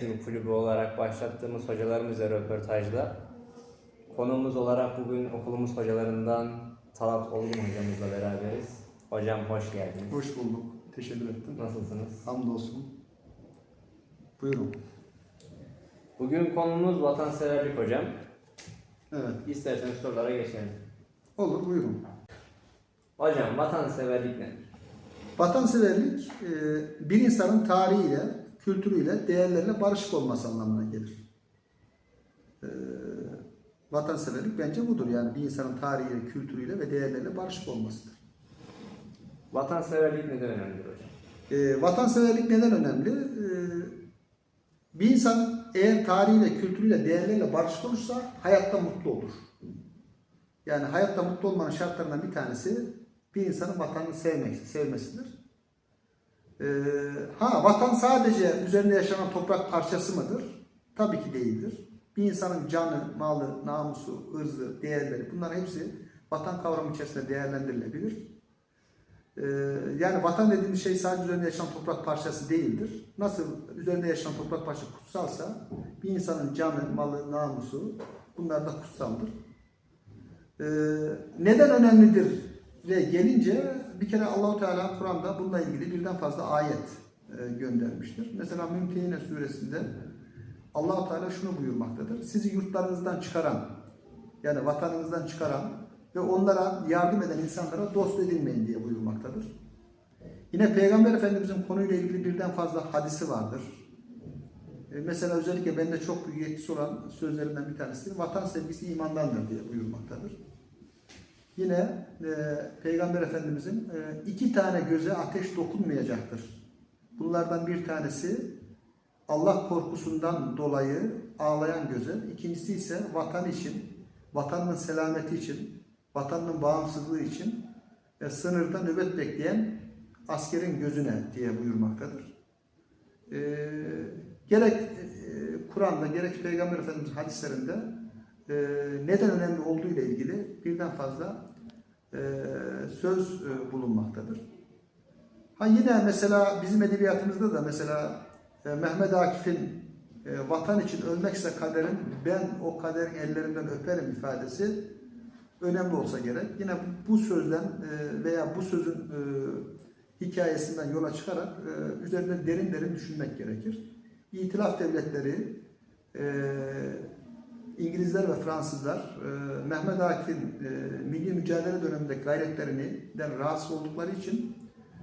Facebook kulübü olarak başlattığımız hocalarımızla röportajda konuğumuz olarak bugün okulumuz hocalarından Talat Olgun hocamızla beraberiz. Hocam hoş geldiniz. Hoş bulduk. Teşekkür ettim. Nasılsınız? Hamdolsun. Buyurun. Bugün konumuz vatanseverlik hocam. Evet. İsterseniz sorulara geçelim. Olur buyurun. Hocam vatanseverlik nedir? Vatanseverlik e, bir insanın tarihiyle, kültürüyle, değerleriyle barışık olması anlamına gelir. E, vatanseverlik bence budur. Yani bir insanın tarihiyle, kültürüyle ve değerleriyle barışık olmasıdır. Vatanseverlik neden önemlidir hocam? E, vatanseverlik neden önemli? E, bir insan eğer tarihiyle, kültürüyle, değerleriyle barışık olursa hayatta mutlu olur. Yani hayatta mutlu olmanın şartlarından bir tanesi bir insanın vatanını sevmek, sevmesidir. Ee, ha vatan sadece üzerinde yaşanan toprak parçası mıdır? Tabii ki değildir. Bir insanın canı, malı, namusu, ırzı, değerleri bunlar hepsi vatan kavramı içerisinde değerlendirilebilir. Ee, yani vatan dediğimiz şey sadece üzerinde yaşanan toprak parçası değildir. Nasıl üzerinde yaşanan toprak parçası kutsalsa bir insanın canı, malı, namusu bunlar da kutsaldır. Ee, neden önemlidir ve gelince bir kere Allahu Teala Kur'an'da bununla ilgili birden fazla ayet e, göndermiştir. Mesela Mümtehine suresinde Allahu Teala şunu buyurmaktadır. Sizi yurtlarınızdan çıkaran yani vatanınızdan çıkaran ve onlara yardım eden insanlara dost edinmeyin diye buyurmaktadır. Yine Peygamber Efendimizin konuyla ilgili birden fazla hadisi vardır. E, Mesela özellikle bende çok büyük etkisi olan sözlerinden bir tanesi vatan sevgisi imandandır diye buyurmaktadır. Yine e, Peygamber Efendimizin e, iki tane göze ateş dokunmayacaktır. Bunlardan bir tanesi Allah korkusundan dolayı ağlayan göze, ikincisi ise vatan için, vatanın selameti için, vatanın bağımsızlığı için e, sınırda nöbet bekleyen askerin gözüne diye buyurmaktadır. E, gerek e, Kur'an'da gerek Peygamber Efendimiz hadislerinde e, neden önemli olduğu ile ilgili birden fazla e, söz e, bulunmaktadır. Ha yine mesela bizim edebiyatımızda da mesela e, Mehmet Akif'in e, vatan için ölmekse kaderin ben o kaderin ellerinden öperim ifadesi önemli olsa gerek. Yine bu sözden e, veya bu sözün e, hikayesinden yola çıkarak e, üzerinde derin derin düşünmek gerekir. İtilaf devletleri e, İngilizler ve Fransızlar e, Mehmet Akif'in e, milli mücadele döneminde gayretlerinden rahatsız oldukları için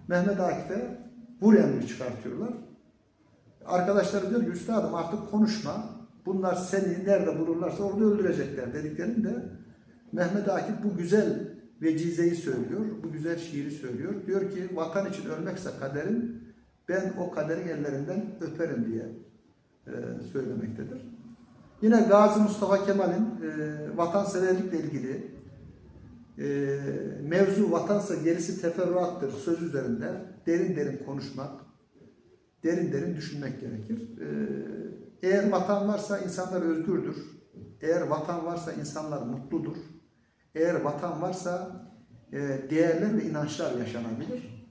Mehmet Akif'e vur emri çıkartıyorlar. Arkadaşları diyor ki üstadım artık konuşma. Bunlar seni nerede bulurlarsa orada öldürecekler dediklerinde Mehmet Akif bu güzel vecizeyi söylüyor. Bu güzel şiiri söylüyor. Diyor ki vatan için ölmekse kaderin ben o kaderin ellerinden öperim diye e, söylemektedir. Yine Gazi Mustafa Kemal'in e, vatanseverlikle ilgili e, mevzu vatansa gerisi teferruattır söz üzerinde derin derin konuşmak, derin derin düşünmek gerekir. E, eğer vatan varsa insanlar özgürdür. Eğer vatan varsa insanlar mutludur. Eğer vatan varsa e, değerler ve inançlar yaşanabilir.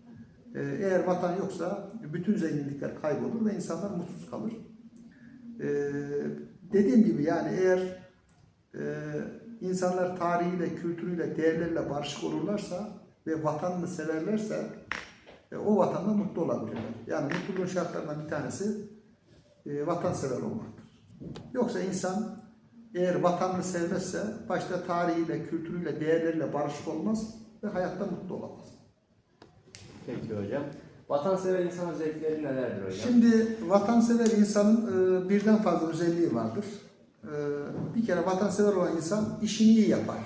E, eğer vatan yoksa bütün zenginlikler kaybolur ve insanlar mutsuz kalır. E, dediğim gibi yani eğer e, insanlar tarihiyle, kültürüyle, değerlerle barışık olurlarsa ve vatanını severlerse e, o vatanda mutlu olabilirler. Yani mutluluğun şartlarından bir tanesi e, vatansever olmaktır. Yoksa insan eğer vatanını sevmezse başta tarihiyle, kültürüyle, değerleriyle barışık olmaz ve hayatta mutlu olamaz. Peki hocam. Vatansever insan özellikleri nelerdir hocam? Şimdi vatansever insanın e, birden fazla özelliği vardır. E, bir kere vatansever olan insan işini iyi yapar.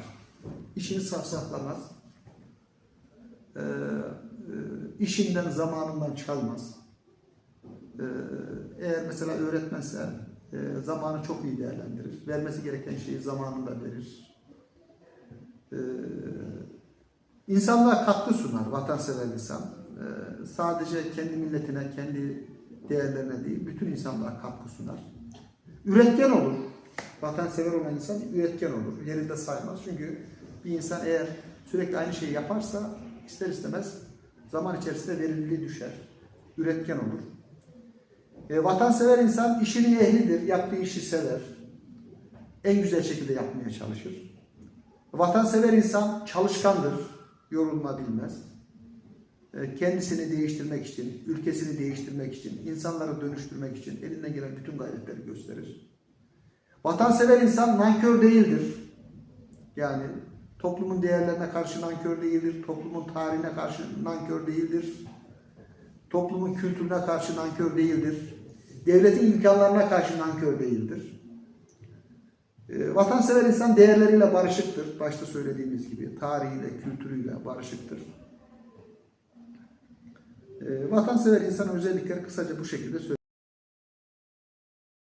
İşini safsaklamaz. E, e, işinden, zamanından çalmaz. E, eğer mesela öğretmense e, zamanı çok iyi değerlendirir. Vermesi gereken şeyi zamanında verir. E, insanlığa katkı sunar vatansever insan. Ee, sadece kendi milletine, kendi değerlerine değil, bütün insanlığa katkı sunar. Üretken olur. Vatansever olan insan üretken olur. Yerinde saymaz. Çünkü bir insan eğer sürekli aynı şeyi yaparsa ister istemez zaman içerisinde verimliliği düşer. Üretken olur. E, vatansever insan işini ehlidir, yaptığı işi sever. En güzel şekilde yapmaya çalışır. Vatansever insan çalışkandır, yorulma bilmez. E, kendisini değiştirmek için, ülkesini değiştirmek için, insanları dönüştürmek için elinden gelen bütün gayretleri gösterir. Vatansever insan nankör değildir. Yani toplumun değerlerine karşı nankör değildir, toplumun tarihine karşı nankör değildir, toplumun kültürüne karşı nankör değildir, devletin imkanlarına karşı nankör değildir. E, vatansever insan değerleriyle barışıktır. Başta söylediğimiz gibi tarihiyle, kültürüyle barışıktır. E, vatansever insanın özellikleri kısaca bu şekilde söyleyeyim.